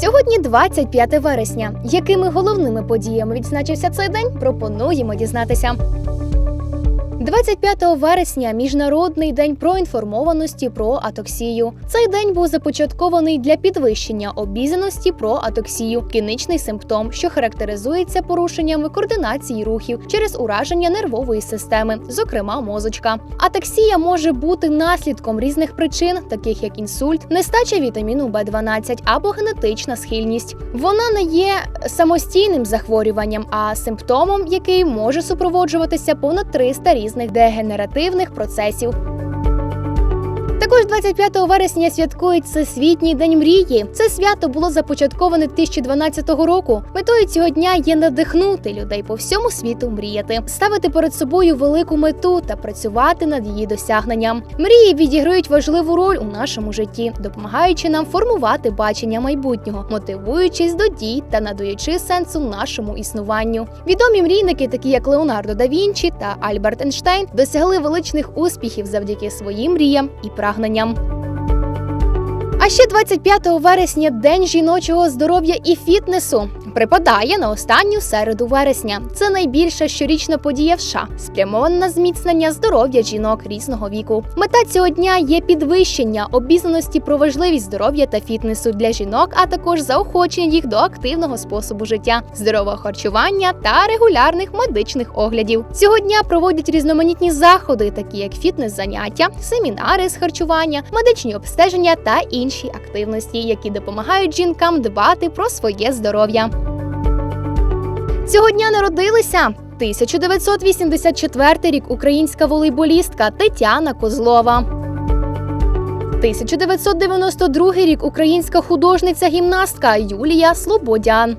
Сьогодні 25 вересня. Якими головними подіями відзначився цей день? Пропонуємо дізнатися. 25 вересня міжнародний день проінформованості про атоксію. Цей день був започаткований для підвищення обізнаності про атоксію, клінічний симптом, що характеризується порушеннями координації рухів через ураження нервової системи, зокрема мозочка. Атаксія може бути наслідком різних причин, таких як інсульт, нестача вітаміну В12 або генетична схильність. Вона не є самостійним захворюванням, а симптомом, який може супроводжуватися понад 300 різних дегенеративних процесів. Також 25 вересня святкують Всесвітній день мрії. Це свято було започатковане 2012 року. Метою цього дня є надихнути людей по всьому світу мріяти, ставити перед собою велику мету та працювати над її досягненням. Мрії відіграють важливу роль у нашому житті, допомагаючи нам формувати бачення майбутнього, мотивуючись до дій та надаючи сенсу нашому існуванню. Відомі мрійники, такі як Леонардо да Вінчі та Альберт Ейнштейн, досягли величних успіхів завдяки своїм мріям і прагненням досягненням. А ще 25 вересня День жіночого здоров'я і фітнесу припадає на останню середу вересня. Це найбільша щорічна подія в США, спрямована на зміцнення здоров'я жінок різного віку. Мета цього дня є підвищення обізнаності про важливість здоров'я та фітнесу для жінок, а також заохочення їх до активного способу життя, здорового харчування та регулярних медичних оглядів. Цього дня проводять різноманітні заходи, такі як фітнес-заняття, семінари з харчування, медичні обстеження та інші активності, які допомагають жінкам дбати про своє здоров'я. Цього дня народилися 1984 рік українська волейболістка Тетяна Козлова. 1992 рік українська художниця гімнастка Юлія Слободян.